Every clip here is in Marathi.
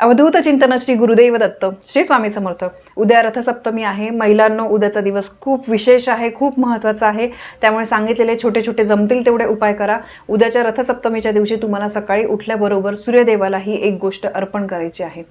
अवधूत चिंतन श्री गुरुदेव दत्त श्री स्वामी समर्थ. उद्या रथसप्तमी आहे. महिलांनो उद्याचा दिवस खूप विशेष आहे खूप महत्त्वाचा आहे. त्यामुळे सांगितलेले छोटे छोटे जमतील तेवढे उपाय करा. उद्याच्या रथसप्तमीच्या दिवशी तुम्हाला सकाळी उठल्याबरोबर सूर्यदेवाला ही एक गोष्ट अर्पण करायची आहे.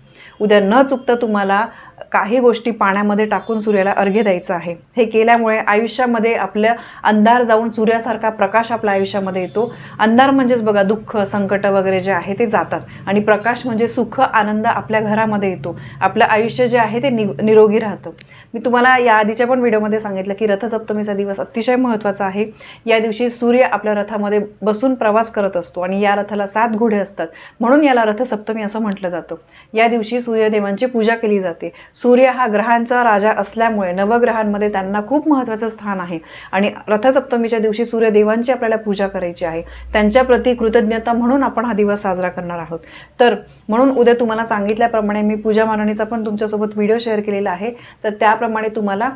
उद्या न चुकता तुम्हाला काही गोष्टी पाण्यामध्ये टाकून सूर्याला अर्घ्य द्यायचं आहे. हे केल्यामुळे आयुष्यामध्ये आपल्या अंधार जाऊन सूर्यासारखा प्रकाश आपल्या आयुष्यामध्ये येतो. अंधार म्हणजेच बघा दुःख संकट वगैरे जे आहे ते जातात. आणि प्रकाश म्हणजे सुख आनंद आपल्या घरामध्ये येतो. आपलं आयुष्य जे आहे ते नि निरोगी राहतं. मी तुम्हाला या आधीच्या पण व्हिडिओमध्ये सांगितलं की रथसप्तमीचा दिवस अतिशय महत्त्वाचा आहे. या दिवशी सूर्य आपल्या रथामध्ये बसून प्रवास करत असतो आणि या रथाला सात घोडे असतात. म्हणून याला रथसप्तमी असं म्हटलं जातं. या दिवशी सूर्यदेवांची पूजा केली जाते. सूर्य हा ग्रहांचा राजा असल्यामुळे नवग्रहांमध्ये त्यांना खूप महत्त्वाचं स्थान आहे. आणि रथसप्तमीच्या दिवशी सूर्यदेवांची आपल्याला पूजा करायची आहे. त्यांच्याप्रती कृतज्ञता म्हणून आपण हा दिवस साजरा करणार आहोत. तर म्हणून उद्या तुम्हाला सांगितल्याप्रमाणे मी पूजा मांडणीचा पण तुमच्यासोबत व्हिडिओ शेअर केलेला आहे. तर त्याप्रमाणे तुम्हाला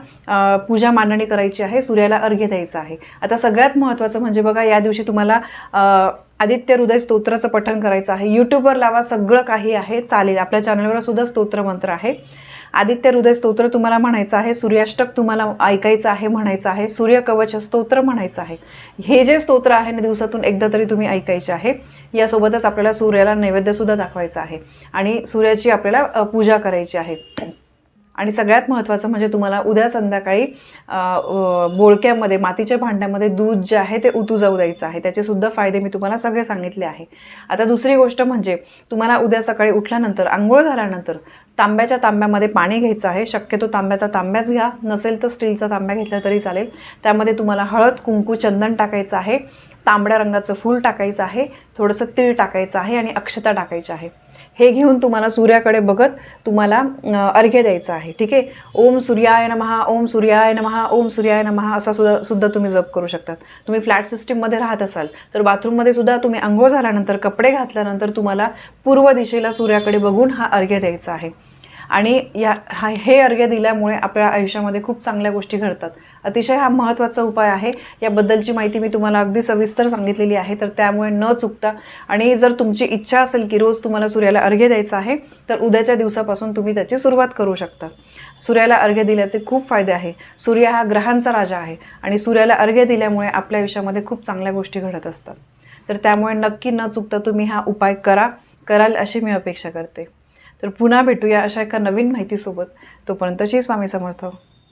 पूजा मांडणी करायची आहे. सूर्याला अर्घ्य द्यायचं आहे. आता सगळ्यात महत्त्वाचं म्हणजे बघा या दिवशी तुम्हाला आदित्य हृदय स्तोत्राचं पठण करायचं आहे. यूट्यूबवर लावा सगळं काही आहे चालेल. आपल्या चॅनलवर सुद्धा स्तोत्र मंत्र आहे. आदित्य हृदय स्तोत्र तुम्हाला म्हणायचं आहे सूर्याष्टक तुम्हाला ऐकायचं आहे म्हणायचं आहे सूर्यकवच स्तोत्र म्हणायचं आहे. हे जे स्तोत्र आहे ना दिवसातून एकदा तरी तुम्ही ऐकायचे आहे. यासोबतच आपल्याला सूर्याला नैवेद्यसुद्धा दाखवायचं आहे. आणि सूर्याची आपल्याला पूजा करायची आहे. आणि सगळ्यात महत्त्वाचं म्हणजे तुम्हाला उद्या संध्याकाळी बोळक्यामध्ये मातीच्या भांड्यामध्ये दूध जे आहे ते उतू जाऊ द्यायचं आहे. त्याचे सुद्धा फायदे मी तुम्हाला सगळे सांगितले आहे. आता दुसरी गोष्ट म्हणजे तुम्हाला उद्या सकाळी उठल्यानंतर आंघोळ झाल्यानंतर तांब्याच्या तांब्यामध्ये पाणी घ्यायचं आहे. शक्यतो तांब्याचा तांब्याच घ्या. नसेल तर स्टीलचा तांब्या घेतला तरी चालेल. त्यामध्ये तुम्हाला हळद कुंकू चंदन टाकायचं आहे. तांबड्या रंगाचं फूल टाकायचं आहे थोडंसं तीळ टाकायचं आहे आणि अक्षता टाकायची आहे. हे घेऊन तुम्हाला सूर्याकडे बघत तुम्हाला अर्घ्य द्यायचं आहे. ठीक आहे? ओम सूर्याय नमहा ओम सूर्याय नमहा ओम सूर्याय नमहा असा सुद्धा सुद्धा तुम्ही जप करू शकतात. तुम्ही फ्लॅट सिस्टीममध्ये राहत असाल तर बाथरूममध्ये सुद्धा तुम्ही आंघोळ झाल्यानंतर कपडे घातल्यानंतर तुम्हाला पूर्व दिशेला सूर्याकडे बघून हा अर्घ्य द्यायचा आहे. आणि या हा हे अर्घ्य दिल्यामुळे आपल्या आयुष्यामध्ये खूप चांगल्या गोष्टी घडतात. अतिशय हा महत्त्वाचा उपाय आहे. याबद्दलची माहिती मी तुम्हाला अगदी सविस्तर सांगितलेली आहे तर त्यामुळे न चुकता आणि जर तुमची इच्छा असेल की रोज तुम्हाला सूर्याला अर्घ्य द्यायचा आहे तर उद्याच्या दिवसापासून तुम्ही त्याची सुरुवात करू शकता. सूर्याला अर्घ्य दिल्याचे खूप फायदे आहे. सूर्य हा ग्रहांचा राजा आहे आणि सूर्याला अर्घ्य दिल्यामुळे आपल्या आयुष्यामध्ये खूप चांगल्या गोष्टी घडत असतात. तर त्यामुळे नक्की न चुकता तुम्ही हा उपाय करा. कराल अशी मी अपेक्षा करते. तर पुन्हा भेटूया अशा एका नवीन माहितीसोबत. तोपर्यंत श्री स्वामी समर्थ.